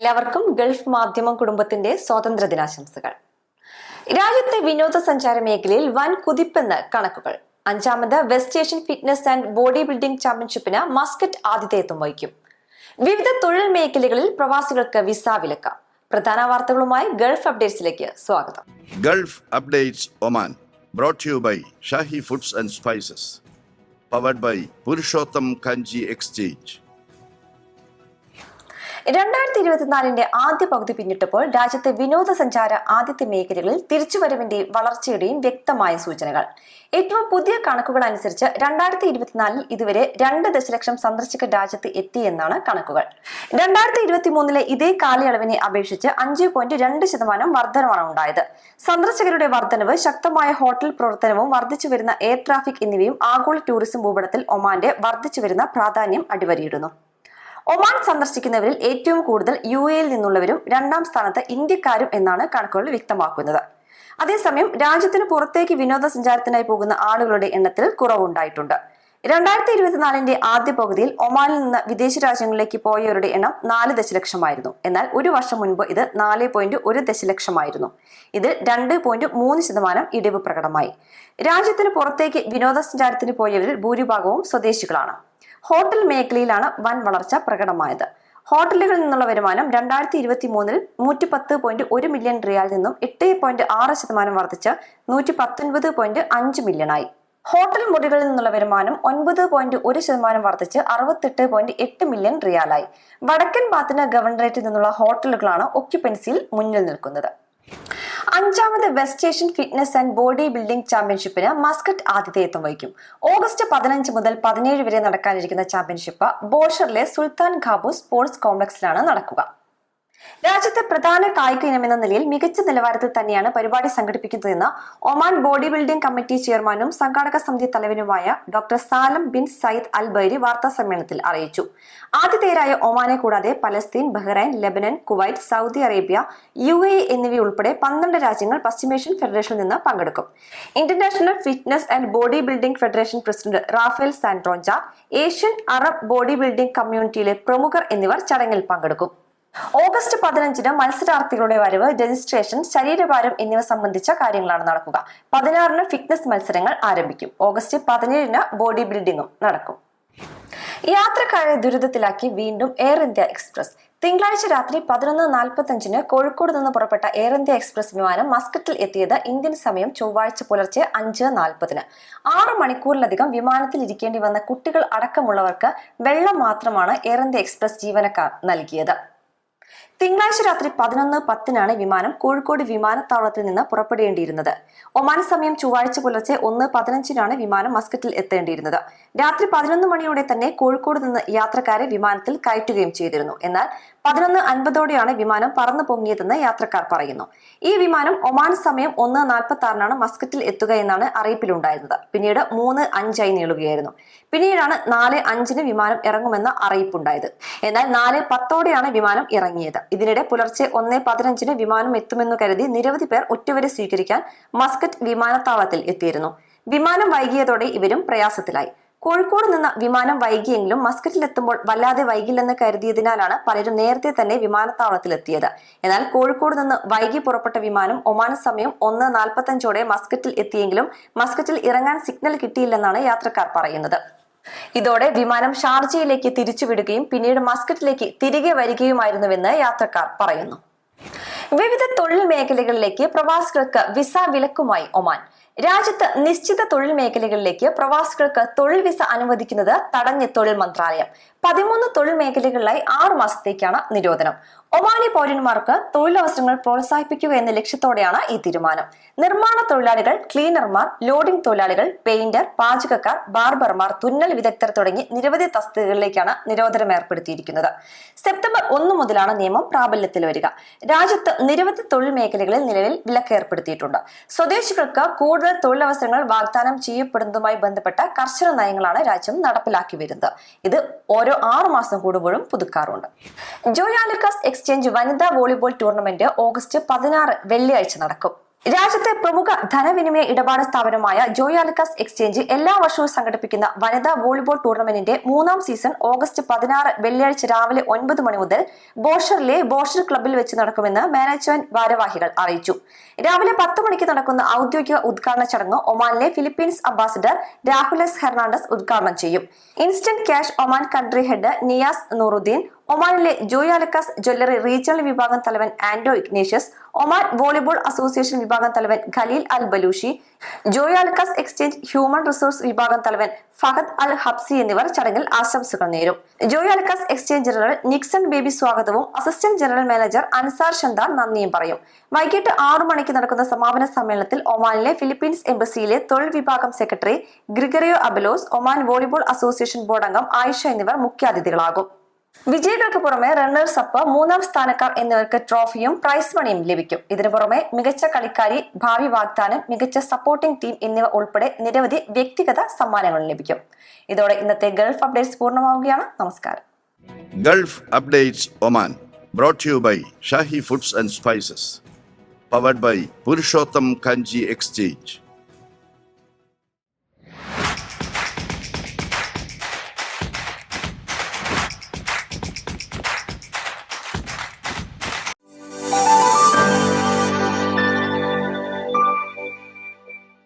എല്ലാവർക്കും ഗൾഫ് മാധ്യമം കുടുംബത്തിന്റെ സ്വാതന്ത്ര്യ ദിനാശംസകൾ. രാജ്യത്തെ വിനോദസഞ്ചാര മേഖലയിൽ വൻ കുതിപ്പെന്ന് കണക്കുകൾ. അഞ്ചാമത് west Asian fitness and body building ചാമ്പ്യൻഷിപ്പിന് Muscat ആതിഥേയത്വം വഹിക്കും. വിവിധ തൊഴിൽ മേഖലകളിൽ പ്രവാസികൾക്ക് വിസ വിലക്ക. പ്രധാന വാർത്തകളുമായി ഗൾഫ് അപ്ഡേറ്റ്സിലേക്ക് സ്വാഗതം. Gulf updates Oman brought to by by foods and spices powered by Purushottam Kanji exchange. രണ്ടായിരത്തി ഇരുപത്തിനാലിന്റെ ആദ്യ പകുതി പിന്നിട്ടപ്പോൾ രാജ്യത്തെ വിനോദസഞ്ചാര ആദ്യത്തെ മേഖലകളിൽ തിരിച്ചുവരവിന്റെയും വളർച്ചയുടെയും വ്യക്തമായ സൂചനകൾ. ഏറ്റവും പുതിയ കണക്കുകൾ അനുസരിച്ച് രണ്ടായിരത്തി ഇരുപത്തിനാലിൽ ഇതുവരെ രണ്ട് ദശലക്ഷം സന്ദർശകർ രാജ്യത്ത് എത്തിയെന്നാണ് കണക്കുകൾ. രണ്ടായിരത്തി ഇരുപത്തി മൂന്നിലെ ഇതേ കാലയളവിനെ അപേക്ഷിച്ച് അഞ്ച് പോയിന്റ് രണ്ട് ശതമാനം വർധനമാണ് ഉണ്ടായത്. സന്ദർശകരുടെ വർധനവ് ശക്തമായ ഹോട്ടൽ പ്രവർത്തനവും വർദ്ധിച്ചു വരുന്ന എയർ ട്രാഫിക് എന്നിവയും ആഗോള ടൂറിസം ഭൂപടത്തിൽ ഒമാന്റെ വർദ്ധിച്ചു വരുന്ന പ്രാധാന്യം അടിവരയിടുന്നു. ഒമാൻ സന്ദർശിക്കുന്നവരിൽ ഏറ്റവും കൂടുതൽ യു എയിൽ നിന്നുള്ളവരും രണ്ടാം സ്ഥാനത്ത് ഇന്ത്യക്കാരും എന്നാണ് കണക്കുകൾ വ്യക്തമാക്കുന്നത്. അതേസമയം രാജ്യത്തിന് പുറത്തേക്ക് വിനോദസഞ്ചാരത്തിനായി പോകുന്ന ആളുകളുടെ എണ്ണത്തിൽ കുറവുണ്ടായിട്ടുണ്ട്. രണ്ടായിരത്തി ഇരുപത്തിനാലിന്റെ ആദ്യ പകുതിയിൽ ഒമാനിൽ നിന്ന് വിദേശ രാജ്യങ്ങളിലേക്ക് പോയവരുടെ എണ്ണം നാല് ദശലക്ഷമായിരുന്നു. എന്നാൽ ഒരു വർഷം മുൻപ് ഇത് നാല് പോയിന്റ് ഒരു ദശലക്ഷമായിരുന്നു. ഇതിൽ രണ്ട് പോയിന്റ് മൂന്ന് ശതമാനം ഇടിവ് പ്രകടമായി. രാജ്യത്തിന് പുറത്തേക്ക് വിനോദസഞ്ചാരത്തിന് പോയവരിൽ ഭൂരിഭാഗവും സ്വദേശികളാണ്. ഹോട്ടൽ മേഖലയിലാണ് വൻ വളർച്ച പ്രകടമായത്. ഹോട്ടലുകളിൽ നിന്നുള്ള വരുമാനം രണ്ടായിരത്തി ഇരുപത്തി മൂന്നിൽ നൂറ്റി പത്ത് പോയിന്റ് ഒരു മില്യൺ റിയാൽ നിന്നും എട്ട് പോയിന്റ് ആറ് ശതമാനം വർദ്ധിച്ച് നൂറ്റി പത്തൊൻപത് പോയിന്റ് അഞ്ച് മില്യണായി. ഹോട്ടൽ മുറികളിൽ നിന്നുള്ള വരുമാനം ഒൻപത് പോയിന്റ് ഒരു ശതമാനം വർദ്ധിച്ച് അറുപത്തെട്ട് പോയിന്റ് എട്ട് മില്യൺ റിയാലായി. വടക്കൻ ബാത്തിന ഗവർണറേറ്റിൽ നിന്നുള്ള ഹോട്ടലുകളാണ് ഒക്യുപ്പൻസിയിൽ മുന്നിൽ നിൽക്കുന്നത്. അഞ്ചാമത് west Asian fitness and body building ചാമ്പ്യൻഷിപ്പിന് Muscat ആതിഥേയത്വം വഹിക്കും. ഓഗസ്റ്റ് പതിനഞ്ച് മുതൽ പതിനേഴ് വരെ നടക്കാനിരിക്കുന്ന ചാമ്പ്യൻഷിപ്പ് ബോഷറിലെ സുൽത്താൻ ഖാബു സ്പോർട്സ് കോംപ്ലക്സിലാണ് നടക്കുക. രാജ്യത്തെ പ്രധാന കായിക ഇനം എന്ന നിലയിൽ മികച്ച നിലവാരത്തിൽ തന്നെയാണ് പരിപാടി സംഘടിപ്പിക്കുന്നതെന്ന് ഒമാൻ ബോഡി ബിൽഡിംഗ് കമ്മിറ്റി ചെയർമാനും സംഘാടക സമിതി തലവനുമായ doctor Salam bin Sayyid Al Bairi വാർത്താ സമ്മേളനത്തിൽ അറിയിച്ചു. ആതിഥേയരായ ഒമാനെ കൂടാതെ Palestine Bahrain Lebanon Kuwait Saudi Arabia U A എന്നിവയുൾപ്പെടെ പന്ത്രണ്ട് രാജ്യങ്ങൾ പശ്ചിമേഷ്യൻ ഫെഡറേഷനിൽ നിന്ന് പങ്കെടുക്കും. International fitness and body building federation president Rafael Santonja Asian Arab body building കമ്മ്യൂണിറ്റിയിലെ പ്രമുഖർ എന്നിവർ ചടങ്ങിൽ പങ്കെടുക്കും. ഓഗസ്റ്റ് പതിനഞ്ചിന് മത്സരാർത്ഥികളുടെ വരവ് രജിസ്ട്രേഷൻ ശരീരഭാരം എന്നിവ സംബന്ധിച്ച കാര്യങ്ങളാണ് നടക്കുക. പതിനാറിന് ഫിറ്റ്നസ് മത്സരങ്ങൾ ആരംഭിക്കും. ഓഗസ്റ്റ് പതിനേഴിന് ബോഡി ബിൽഡിംഗും നടക്കും. യാത്രക്കാരെ ദുരിതത്തിലാക്കി വീണ്ടും എയർ ഇന്ത്യ എക്സ്പ്രസ് തിങ്കളാഴ്ച രാത്രി പതിനൊന്ന് നാൽപ്പത്തഞ്ചിന് കോഴിക്കോട് നിന്ന് പുറപ്പെട്ട എയർ ഇന്ത്യ എക്സ്പ്രസ് വിമാനം മസ്കറ്റിൽ എത്തിയത് ഇന്ത്യൻ സമയം ചൊവ്വാഴ്ച പുലർച്ചെ അഞ്ച് നാൽപ്പതിന്. ആറ് മണിക്കൂറിലധികം വിമാനത്തിൽ ഇരിക്കേണ്ടി വന്ന കുട്ടികൾ അടക്കമുള്ളവർക്ക് വെള്ളം മാത്രമാണ് എയർ ഇന്ത്യ എക്സ്പ്രസ് ജീവനക്കാർ നൽകിയത്. തിങ്കളാഴ്ച രാത്രി പതിനൊന്ന് പത്തിനാണ് വിമാനം കോഴിക്കോട് വിമാനത്താവളത്തിൽ നിന്ന് പുറപ്പെടേണ്ടിയിരുന്നത്. ഒമാൻ സമയം ചൊവ്വാഴ്ച പുലർച്ചെ ഒന്ന് പതിനഞ്ചിനാണ് വിമാനം മസ്കറ്റിൽ എത്തേണ്ടിയിരുന്നത്. രാത്രി പതിനൊന്ന് മണിയോടെ തന്നെ കോഴിക്കോട് നിന്ന് യാത്രക്കാരെ വിമാനത്തിൽ കയറ്റുകയും ചെയ്തിരുന്നു. എന്നാൽ പതിനൊന്ന് അൻപതോടെയാണ് വിമാനം പറന്നു പൊങ്ങിയതെന്ന് യാത്രക്കാർ പറയുന്നു. ഈ വിമാനം ഒമാൻ സമയം ഒന്ന് നാൽപ്പത്തി ആറിനാണ് മസ്കറ്റിൽ എത്തുക എന്നാണ് അറിയിപ്പിലുണ്ടായിരുന്നത്. പിന്നീട് മൂന്ന് അഞ്ചായി നീളുകയായിരുന്നു. പിന്നീടാണ് നാല് അഞ്ചിന് വിമാനം ഇറങ്ങുമെന്ന അറിയിപ്പുണ്ടായത്. എന്നാൽ നാല് പത്തോടെയാണ് വിമാനം ഇറങ്ങിയത്. ഇതിനിടെ പുലർച്ചെ ഒന്ന് പതിനഞ്ചിന് വിമാനം എത്തുമെന്ന് കരുതി നിരവധി പേർ ഒറ്റവരെ സ്വീകരിക്കാൻ മസ്കറ്റ് വിമാനത്താവളത്തിൽ എത്തിയിരുന്നു. വിമാനം വൈകിയതോടെ ഇവരും പ്രയാസത്തിലായി. കോഴിക്കോട് നിന്ന് വിമാനം വൈകിയെങ്കിലും മസ്കറ്റിലെത്തുമ്പോൾ വല്ലാതെ വൈകില്ലെന്ന് കരുതിയതിനാലാണ് പലരും നേരത്തെ തന്നെ വിമാനത്താവളത്തിലെത്തിയത്. എന്നാൽ കോഴിക്കോട് നിന്ന് വൈകി പുറപ്പെട്ട വിമാനം ഒമാന സമയം ഒന്ന് നാൽപ്പത്തഞ്ചോടെ മസ്കറ്റിൽ എത്തിയെങ്കിലും മസ്കറ്റിൽ ഇറങ്ങാൻ സിഗ്നൽ കിട്ടിയില്ലെന്നാണ് യാത്രക്കാർ പറയുന്നത്. ഇതോടെ വിമാനം ഷാർജയിലേക്ക് തിരിച്ചുവിടുകയും പിന്നീട് മസ്കറ്റിലേക്ക് തിരികെ വരികയുമായിരുന്നുവെന്ന് യാത്രക്കാർ പറയുന്നു. വിവിധ തൊഴിൽ മേഖലകളിലേക്ക് പ്രവാസികൾക്ക് വിസ വിലക്കുമായി ഒമാൻ. രാജ്യത്ത് നിശ്ചിത തൊഴിൽ മേഖലകളിലേക്ക് പ്രവാസികൾക്ക് തൊഴിൽ വിസ അനുവദിക്കുന്നത് തടഞ്ഞ് തൊഴിൽ മന്ത്രാലയം. പതിമൂന്ന് തൊഴിൽ മേഖലകളിലായി ആറു മാസത്തേക്കാണ് നിരോധനം. ഒമാനി പൗരന്മാർക്ക് തൊഴിലവസരങ്ങൾ പ്രോത്സാഹിപ്പിക്കുക എന്ന ലക്ഷ്യത്തോടെയാണ് ഈ തീരുമാനം. നിർമ്മാണ തൊഴിലാളികൾ ക്ലീനർമാർ ലോഡിംഗ് തൊഴിലാളികൾ പെയിന്റർ പാചകക്കാർ ബാർബർമാർ തുന്നൽ വിദഗ്ധർ തുടങ്ങി നിരവധി തസ്തികകളിലേക്കാണ് നിരോധനം ഏർപ്പെടുത്തിയിരിക്കുന്നത്. സെപ്റ്റംബർ ഒന്ന് മുതലാണ് നിയമം പ്രാബല്യത്തിൽ വരിക. രാജ്യത്ത് നിരവധി തൊഴിൽ മേഖലകളിൽ നിലവിൽ വിലക്ക് ഏർപ്പെടുത്തിയിട്ടുണ്ട്. സ്വദേശികൾക്ക് കൂടുതൽ തൊഴിലവസരങ്ങൾ വാഗ്ദാനം ചെയ്യപ്പെടുന്നതുമായി ബന്ധപ്പെട്ട കർശന നയങ്ങളാണ് രാജ്യം നടപ്പിലാക്കി വരുന്നത്. ഇത് ഓരോ ആറു മാസം കൂടുമ്പോഴും പുതുക്കാറുണ്ട്. ജോയാലിക്കസ് എക്സ്ചേഞ്ച് വനിതാ വോളിബോൾ ടൂർണമെന്റ് ഓഗസ്റ്റ് പതിനാറ് വെള്ളിയാഴ്ച നടക്കും. രാജ്യത്തെ പ്രമുഖ ധനവിനിമയ ഇടപാട് സ്ഥാപനമായ ജോയാലിക്കാസ് എക്സ്ചേഞ്ച് എല്ലാ വർഷവും സംഘടിപ്പിക്കുന്ന വനിതാ വോളിബോൾ ടൂർണമെന്റിന്റെ മൂന്നാം സീസൺ ഓഗസ്റ്റ് പതിനാറ് വെള്ളിയാഴ്ച രാവിലെ ഒൻപത് മണി മുതൽ ബോഷറിലെ ബോഷർ ക്ലബ്ബിൽ വെച്ച് നടക്കുമെന്ന് മാനേജ്മെന്റ് ഭാരവാഹികൾ അറിയിച്ചു. രാവിലെ പത്ത് മണിക്ക് നടക്കുന്ന ഔദ്യോഗിക ഉദ്ഘാടന ചടങ്ങ് ഒമാനിലെ ഫിലിപ്പീൻസ് അംബാസിഡർ രാഹുലസ് ഹെർണാണ്ടസ് ഉദ്ഘാടനം ചെയ്യും. Instant cash Oman country head Niyas Nooruddin ഒമാനിലെ ജോയ് അലക്കാസ് ജ്വല്ലറി റീജിയണൽ വിഭാഗം തലവൻ Ando Ignatius Oman volleyball association വിഭാഗം തലവൻ Khalil Al Balushi Joy Alukkas exchange human resource വിഭാഗം തലവൻ ഫഹദ് അൽ ഹബ്സി എന്നിവർ ചടങ്ങിൽ ആശംസകൾ നേരും. ജോയ് അലക്കാസ് എക്സ്ചേഞ്ച് ജനറൽ നിക്സൺ ബേബി സ്വാഗതവും assistant general manager Ansar Shantar നന്ദിയും പറയും. വൈകിട്ട് ആറു മണിക്ക് നടക്കുന്ന സമാപന സമ്മേളനത്തിൽ ഒമാനിലെ ഫിലിപ്പീൻസ് എംബസിയിലെ തൊഴിൽ വിഭാഗം secretary Gregorio Abalos Oman volleyball association board അംഗം ആയിഷ എന്നിവർ മുഖ്യാതിഥികളാകും. വിജയികൾക്ക് പുറമെ റണ്ണേഴ്സ് അപ്പ് മൂന്നാം സ്ഥാനക്കാർ എന്നിവർക്ക് ട്രോഫിയും പ്രൈസ് മണിയും ലഭിക്കും. ഇതിനു പുറമെ മികച്ച കളിക്കാരി ഭാവി വാഗ്ദാനം മികച്ച സപ്പോർട്ടിംഗ് ടീം എന്നിവ ഉൾപ്പെടെ നിരവധി വ്യക്തിഗത സമ്മാനങ്ങളും ലഭിക്കും. ഇതോടെ ഇന്നത്തെ ഗൾഫ് അപ്ഡേറ്റ്സ് പൂർണമാവുകയാണ്. നമസ്കാരം. Gulf updates Oman brought you by Shahi foods and spices powered by Purushottam Kanji exchange.